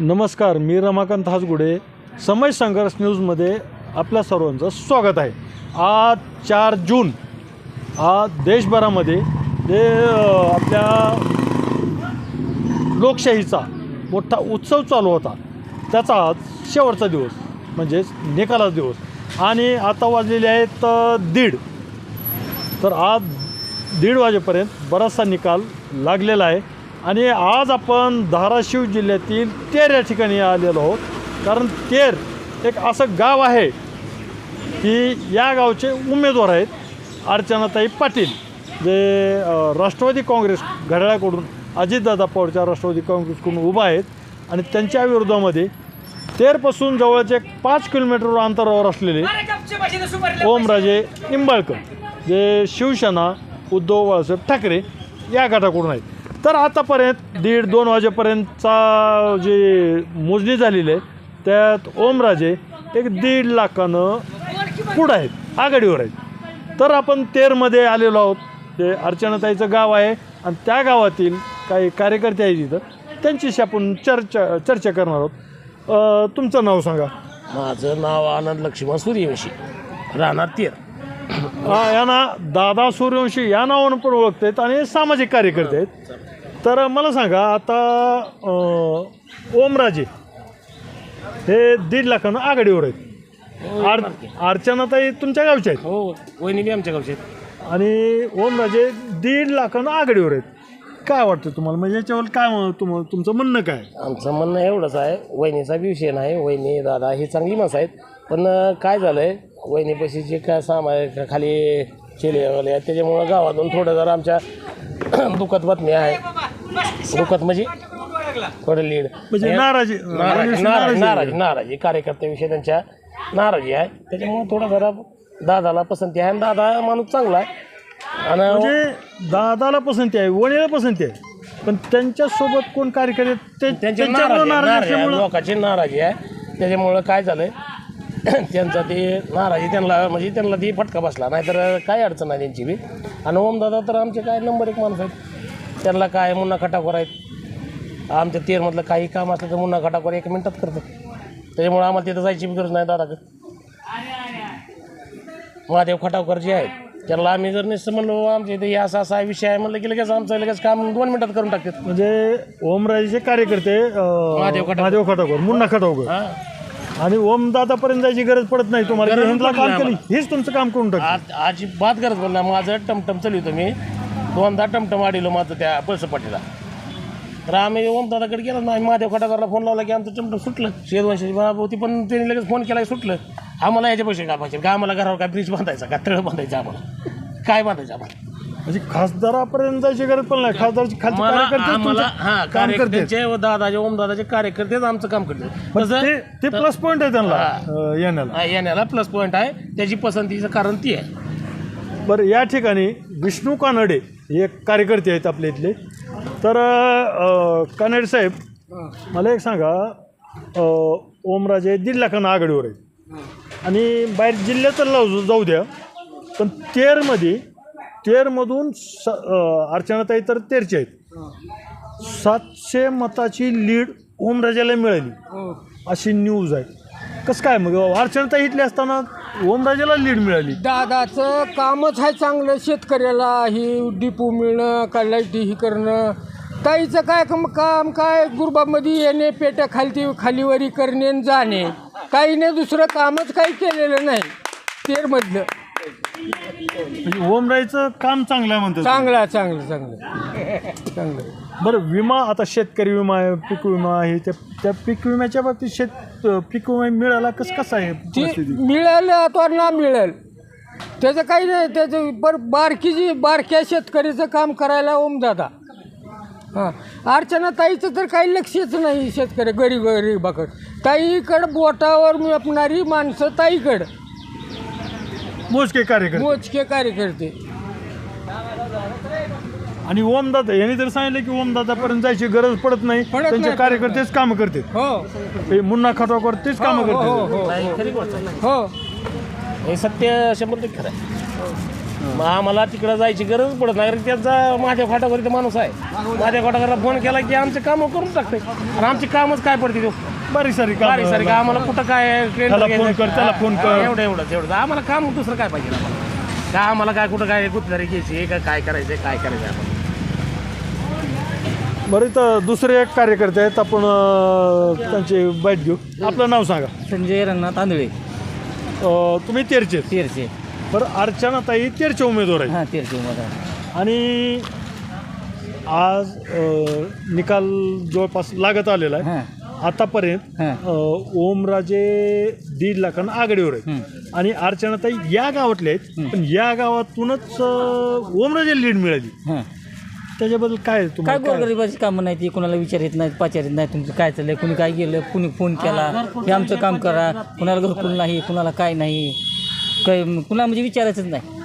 नमस्कार मी रमाकांत हासगुडे समय संघर्ष न्यूजमध्ये आपल्या सर्वांचं स्वागत आहे. आज चार जून आज देशभरामध्ये जे आपल्या लोकशाहीचा मोठा उत्सव चालू होता. त्याचा आज शेवटचा दिवस म्हणजेच निकालाचा दिवस. आणि आता वाजलेले आहेत दीड. तर आज दीड वाजेपर्यंत बराचसा निकाल लागलेला आहे. आणि आज आपण धाराशिव जिल्ह्यातील तेर या ठिकाणी आलेलो आहोत. कारण तेर एक असं गाव आहे की या गावचे उमेदवार आहेत अर्चनाताई पाटील जे राष्ट्रवादी काँग्रेस घड्याळाकडून अजितदादा पवारच्या राष्ट्रवादी काँग्रेसकडून उभा आहेत आणि त्यांच्या विरोधामध्ये तेरपासून जवळचे एक पाच किलोमीटर अंतरावर असलेले ओमराजे निंबाळकर जे शिवसेना उद्धव बाळासाहेब ठाकरे या गटाकडून आहेत. तर आतापर्यंत दीड दोन वाजेपर्यंतचा जे मोजणी झालेली आहे त्यात ओमराजे एक दीड लाखानं पुढं आहेत आघाडीवर आहेत. तर आपण तेरमध्ये आलेलो आहोत ते अर्चनाताईचं गाव आहे आणि त्या गावातील काही कार्यकर्ते आहेत तिथं त्यांच्याशी आपण चर्चा चर्चा करणार आहोत. तुमचं नाव सांगा. माझं नाव आनंद लक्ष्मण सूर्यवंशी राहणार तेर. यांना दादा सूर्यवंशी या नावानं पण ओळखतात आणि सामाजिक कार्यकर्ते आहेत. तर मला सांगा आता ओमराजे हे दीड लाखानं आघाडीवर आहेत. आर अर्चनाताई तुमच्या गावच्या आहेत? हो वहिनी बी आमच्या गावचे आहेत. आणि ओमराजे दीड लाखानं आघाडीवर आहेत. काय वाटतं तुम्हाला? म्हणजे याच्यावर काय म- तुम तुमचं म्हणणं काय? आमचं म्हणणं एवढंच आहे वहिनीचा विषय नाही वहिनी दादा ही चांगली माणसं आहेत. पण काय झालं आहे वहिनीपाशी जे काय सामायिक खाली केले वगैरे आहेत त्याच्यामुळं गावातून थोडं जरा आमच्या दुखत बातमी आहे. दुखत म्हणजे? थोडं लीड. म्हणजे नाराजी नाराजी नाराजी नाराजी नाराजी. कार्यकर्त्याविषयी त्यांच्या नाराजी आहे. त्याच्यामुळं थोडं जरा दादाला पसंती आहे. आणि दादा माणूस चांगला आहे. आणि म्हणजे दादाला पसंती आहे वणीला पसंती आहे. पण त्यांच्यासोबत कोण कार्यकर्ते ते- त्यांची त्यांच्यामुळं नाराजी नाराजी नाराजी आहे, असल्यामुळं लोकांची नाराजी आहे. त्याच्यामुळं काय झालंय? त्यांचा ते नाराजी त्यांना म्हणजे त्यांना ती फटका बसला. नाहीतर काय अडचण नाही त्यांची बी? आणि ओमदादा तर आमचे काय नंबर एक माणूस आहेत. त्यांना काय मुन्ना खटाखोर आहेत? आमच्या तेरमधलं काही काम असलं तर मुन्ना खटाखोर एक मिनिटात करतात त्याच्यामुळं आम्हाला तिथं जायची बी गरज नाही दादाकडे. महादेव खटावकर जे आहेत त्याला आम्ही जर नुसतं म्हणलो आमच्या इथे असा असा विषय आहे म्हणलं की लगेच आमचं लगेच काम दोन मिनिटात करून टाकतात. म्हणजे ओमराजेचे कार्यकर्ते महादेव खटावकर. मुन्ना खटावकर हां. आणि ओमदादापर्यंत जायची गरज पडत नाही तुम्हाला. गरज की काम नाही केली हेच तुमचं काम करून टाक आज अजिबात गरज पडला माझं टमटम चालवतो मी. दोनदा टमटम वाढिलो माझं त्या पळसपाटीला. तर आम्ही ओम दादाकडे गेलो ना आम्ही महादेव खटाकरला फोन लावला की आमचं टमटम सुटलं. शेदवंशाची बाबा पण त्यांनी लगेच फोन केला की सुटलं. आम्हाला याच्या पैसे काय पाहिजे का आम्हाला घरावर काय ब्रिज बांधायचा का तळ बांधायचं आम्हाला? काय बांधायचं आम्हाला? म्हणजे खासदारापर्यंत जायची गरज पण नाही. खासदारची खालचे मला कार्यकर्ते आम्हाला तुमचं हा काम करते कार्यकर्त्याचे व दादाचे ओम दादाचे कार्यकर्तेच आमचं काम करतात तसं ते ते प्लस पॉईंट आहे त्यांना हा. अं, येण्याला. हा, येण्याला प्लस पॉईंट आहे. त्याची पसंतीचं कारण ती आहे. बरं या ठिकाणी विष्णू कानडे हे एक कार्यकर्ते आहेत आपल्या इथले. तर अं, कानडे साहेब मला एक सांगा अं, ओमराजे दीड लाखांना आघाडीवर आहेत. आणि बाहेर जिल्ह्यात जाऊ जाऊ द्या पण तेरमध्ये तेरमधून स अर्चनाताई तर तेरचे आहेत. सातशे मताची लीड ओमराजाला मिळाली. अशी न्यूज आहे. कसं काय मग? अर्चनाताई इथली असताना ओमराजाला लीड मिळाली. दादाचं कामच आहे चांगलं. शेतकऱ्याला ही डिपो मिळणं का लाईटी ही करणं. ताईचं काय कम काम काय? गुरुबामध्ये येणे पेट्या खालती खालीवरी करणे जाणे. ताईने दुसरं कामच काही केलेलं नाही. तेरमधलं. म्हणजे ओमराईचं काम चांगलं आहे म्हणतात चांगलं चांगलं चांगलं चांगलं बरं विमा आता शेतकरी विमा आहे पीक विमा आहे त्या त्या पीक विम्याच्या बाबतीत शेत पीक विमा मिळाला कसं कसं आहे ती परिस्थिती? मिळेल अथवा ना मिळेल. त्याचं काही नाही त्याचं बर बारकी जी बारक्या शेतकरीचं काम करायला ओम दादा. हां. अर्चना ताईचं तर काही लक्षच नाही शेतकरी गरीब गरीबाकडं. ताईकडं बोटावर मिळणारी माणसं ताईकडं. मोजके कार्यकर्ते. मोजके कार्यकर्ते. आणि ओमदादा यांनी तर सांगितलं की ओमदादापर्यंत जायची गरज पडत नाही. पडत त्यांचे. कार्यकर्तेच कामं करते हो. मुन्ना खटावकर तेच कामं हो हो करते हो आहे. हो. हे सत्य शंभर टक्के खरं आहे. मग आम्हाला तिकडं जायची गरज पडत नाही कारण त्यांचा माझ्या फाटावर माणूस आहे. माझ्या फाटावरला फोन केला की आमचे कामं करून टाकते. आणि आमची कामच काय पडते तो? बारीक सारी बारीक सारी का आम्हाला कुठं काय त्याला फोन कर, त्याला फोन कर. एवढं एवढंच एवढं. आम्हाला काम दुसरं काय पाहिजे आम्हाला? काय आम्हाला काय कुठं काय गुत्तदारी घ्यायची का काय करायचं काय करायचं आम्हाला? बरं इथं दुसरे एक कार्यकर्ते आहेत. आपण अं, त्यांची बाईट घेऊ. आपलं नाव सांगा. संजय रंगनाथ आंधळे अं, तुम्ही तेरचे तेरचे. बरं अर्चनाताई तेरचे उमेदवार आहेत. हां तेरचे उमेदवार. आणि आज अं, निकाल जवळपास लागत आलेला आहे. हां. आतापर्यंत हां. अं, ओमराजे दीड लाखांना आघाडीवर आहेत. आणि अर्चनाताई या गावातल्या आहेत पण या गावातूनच अं, ओमराजे लीड मिळाली. हां. त्याच्याबद्दल काय काय तुम्हाला? काय- गोरगरिबाची कामं नाही ती कुणाला विचारित नाहीत पाचारित नाही तुमचं काय चाललंय कुणी काय गेलं कुणी फोन केला हे आमचं काम करा कुणाला घरकुल नाही कुणाला काय नाही काय कुणाला म्हणजे विचारायचंच नाही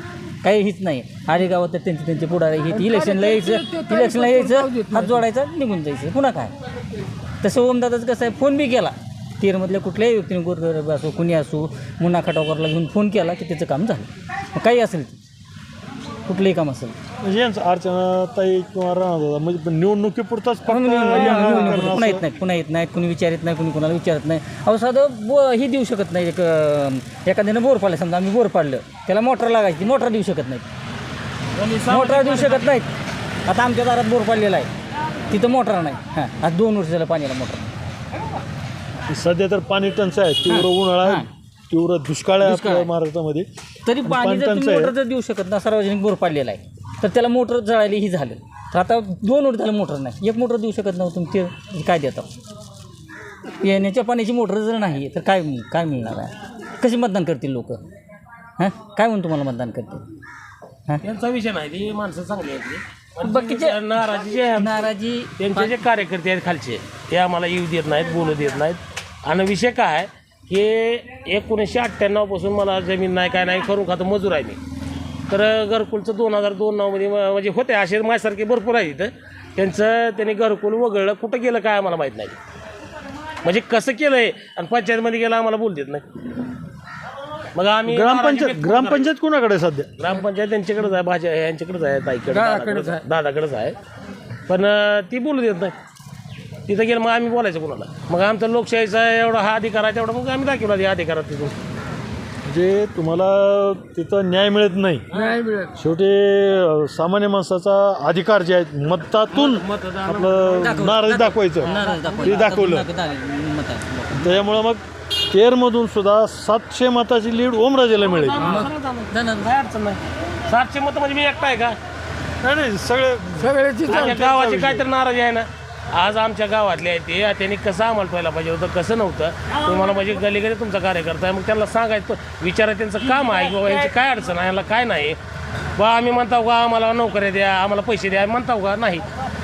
काही हीच नाही. आरे गावात तर त्यांचे त्यांचे पुढारी हे इलेक्शनला यायचं इलेक्शनला यायचं हात जोडायचा निघून जायचं पुन्हा काय? तसं ओमदादाचं कसं आहे फोन बी केला. तेरमधल्या कुठल्याही व्यक्तीने गोरगरीब असो कुणी असो मुन्ना खटावकरला घेऊन फोन केला की त्याचं काम झालं. मग काही असेल ते. कुठलंही काम असेल. म्हणजे यांचं अर्चनाताई किंवा राणा म्हणजे पण निवडणुकीपुरताच फक्त पुन्हा करणं येत नाहीत पुन्हा येत नाहीत कुणी विचारित नाही कुणी कोणाला विचारत नाही. अहो साधं बो ही देऊ शकत नाही एक एखाद्यानं बोर पाडलं समजा आम्ही बोर पाडलं त्याला मोटर लागायची मोटर देऊ शकत नाहीत. मोटर देऊ शकत नाहीत. आता आमच्या दारात बोर पाडलेला आहे. तिथं मोटर नाही. हां आज दोन वर्ष झालं पाण्याला मोटर सध्या तर पाणी टंचाई आहे तीव्र उन्हाळा आहे तीव्र दुष्काळ आहे दुष्काळ आपल्या आहे. महाराष्ट्रामध्ये. तरी पण जर तुम्ही. मोटर जर देऊ शकत ना सार्वजनिक बोर पाडलेला आहे तर त्याला मोटर जळायला ही झालं. तर आता दोन वर्ष झालं मोटर नाही. एक मोटर देऊ शकत नव्हतं तुम्ही ते काय देता? पिण्याच्या पाण्याची मोटर जर नाही तर काय काय मिळणार आहे? कशी मतदान करतील लोक? हां काय म्हणून तुम्हाला मतदान करतील? हां? त्यांचा विषय नाही ती माणसं चांगली आहेत. ती. बाकीचे- नाराजी जे आहे नाराजी त्यांचे जे कार्यकर्ते आहेत खालचे ते आम्हाला येऊ देत नाहीत बोलू देत नाहीत. आणि विषय काय आहे की एकोणीसशे अठ्ठ्याण्णवपासून मला जमीन नाही काय नाही करून खातं मजूर आहे मी. तर घरकुलचं दोन हजार दोन नऊमध्ये म- म्हणजे होते असे माझ्यासारखे भरपूर आहेत इथं. त्यांचं त्यांनी घरकुल वगळलं कुठं गेलं काय आम्हाला माहीत नाही. म्हणजे कसं केलं आहे आणि पंचायतमध्ये गेलं आम्हाला बोल देत नाही. मग आम्ही ग्रामपंचायत ग्रामपंचायत कोणाकडे आहे सध्या? ग्रामपंचायत त्यांच्याकडेच आहे भाज्या यांच्याकडेच आहे ताईकडे दादाकडेच आहे. दादाकडेच आहे. पण अं, ती बोलू देत नाही. तिथं गेलं मग आम्ही बोलायचं कोणाला. मग आमचा लोकशाहीचा एवढा हा अधिकार आहे तेवढा मग आम्ही दाखवला ते अधिकारात तिथून. म्हणजे तुम्हाला तिथं न्याय मिळत नाही नाही मिळत शेवटी अं, सामान्य माणसाचा अधिकार जे आहे मतातून आपलं नाराज दाखवायचं. नाराज ते दाखवलं. मत आहे त्याच्यामुळं मग तेरमधून सुद्धा सातशे मताची लीड ओमराजेला मिळेल. काय अडचण नाही. सातशे मतं म्हणजे मी एकटा आहे का? नाही नाही सगळे सगळ्याची आमच्या गावाची काहीतरी नाराजी आहे ना? आज आमच्या गावातले आहे ते त्यांनी कसं आम्हाला ठेवायला पाहिजे होतं कसं नव्हतं? तुम्हाला म्हणजे गलीगली तुमचा कार्यकर्ता आहे मग त्यांना सांगायचं विचारा त्यांचं काम आहे की बाबा यांची काय अडचण आहे याला काय नाही. बा आम्ही म्हणताव का आम्हाला नोकऱ्या द्या आम्हाला पैसे द्या. म्हणताव का नाही.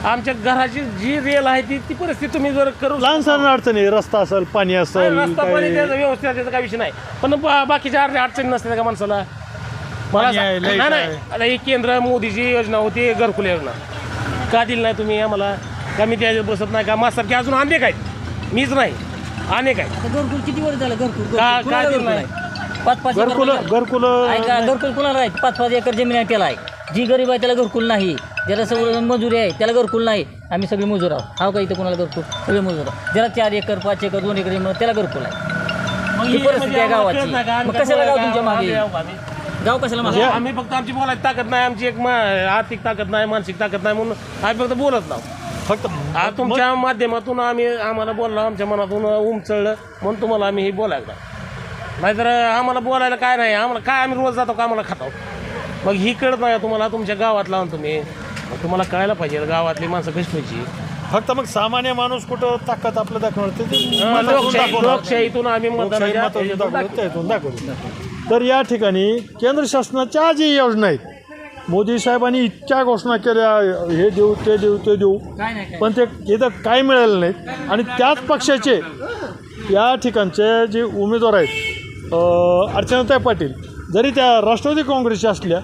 आमच्या घराची जी रेल आहे ती ती परिस्थिती तुम्ही जर करू लहान सहान अडचणी रस्ता असेल पाणी असेल रस्ता पाणी त्याचं व्यवस्थित आहे, त्याचा काही विषय नाही. पण बा- बाकीच्या अर्ध्या अडचणी नसतात का माणसाला? मला पाणी आहे, सा- लाइट नाही नाही. आता ही केंद्र मोदीची योजना होती घरकुल योजना. का दिली नाही तुम्ही आम्हाला? का मी त्या बसत नाही? का माझ्यासारखे अजून अनेक आहेत? मीच नाही. अनेक आहेत. घरकुल किती वर झालं? घरकुल घरकुल का- कुणाला का दिलं घरकुल नाही? आहे? पाच पाच एकर घरकुल वर- घरकुल ऐका घरकुल कुणाला आहे पाच पाच एकर जमीन आहे त्याला. आहे जी गरीब आहे त्याला घरकुल नाही. ज्याला सगळं मजुरी आहे त्याला घरकुल नाही. आम्ही सगळे मजूर आहोत. हा का इथं कोणाला घरकुल? सगळे मजूर आहोत. ज्याला चार एकर पाच एकर दोन एकर जमीन आहे, त्याला घरकुल आहे. ही हे परिस्थिती म्हणजे आहे गावाची. मग कशाला गाव काय तुमच्या मागे? गाव कशाला मागे? म्हणजे आम्ही फक्त आमची बोलायची ताकद नाही. आमची एक मा- आर्थिक ताकद नाही मानसिक ताकद नाही म्हणून आम्ही फक्त बोलत नाव फक्त तुमच्या माध्यमातून आम्ही आम्हाला बोललो आमच्या मनातून उमचळलं म्हणून तुम्हाला आम्ही हे बोलायला नाहीतर आम्हाला बोलायला काय नाही. आम्हाला काय आम्ही रोज जातो का आम्हाला खातो मग ही कळत नाही का तुम्हाला तुमच्या गावात लावून तुम्ही. मग तुम्हाला कळायला पाहिजे गावातली माणसं कशी ठेवायची फक्त मग सामान्य माणूस कुठं ताकद आपलं दाखवणार? ते- ते मतातून लोकशाही दाखवणार. लोकशाहीतून आम्ही लोकशाही मतदानाच्या मतातून ह्याच्यातून दाखवलं, दाखवू. त्यातून दाखवलं. तर या ठिकाणी केंद्र शासनाच्या आजही योजना आहेत मोदी साहेबांनी इतक्या घोषणा केल्या हे देऊ ते देऊ ते देऊ. नाही पण ते इथं काय मिळालं नाहीत आणि त्याच पक्षाचे या ठिकाणचे जे उमेदवार आहेत अर्चनाताई पाटील जरी त्या राष्ट्रवादी काँग्रेसच्या असल्या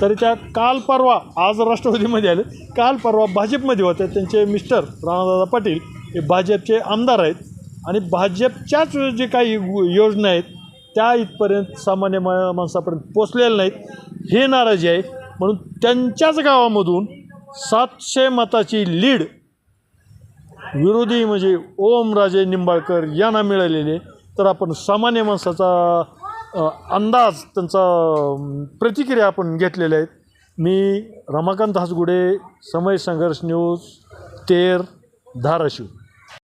तरी त्या काल परवा आज राष्ट्रवादीमध्ये आले काल परवा भाजपमध्ये होत्या त्यांचे मिस्टर राणादादा पाटील हे भाजपचे आमदार आहेत आणि भाजपच्याच जे काही योजना आहेत त्या इथपर्यंत सामान्य मा माणसापर्यंत पोचलेल्या नाहीत. हे नाराजी आहे. म्हणून त्यांच्याच गावामधून सातशे मताची लीड विरोधी म्हणजे ओमराजे निंबाळकर यांना मिळालेले तर आपण सामान्य माणसाचा अंदाज त्यांचा प्रतिक्रिया आपण घेतलेल्या आहेत. मी रमाकांत हासगुडे समय संघर्ष न्यूज तेर धाराशिव.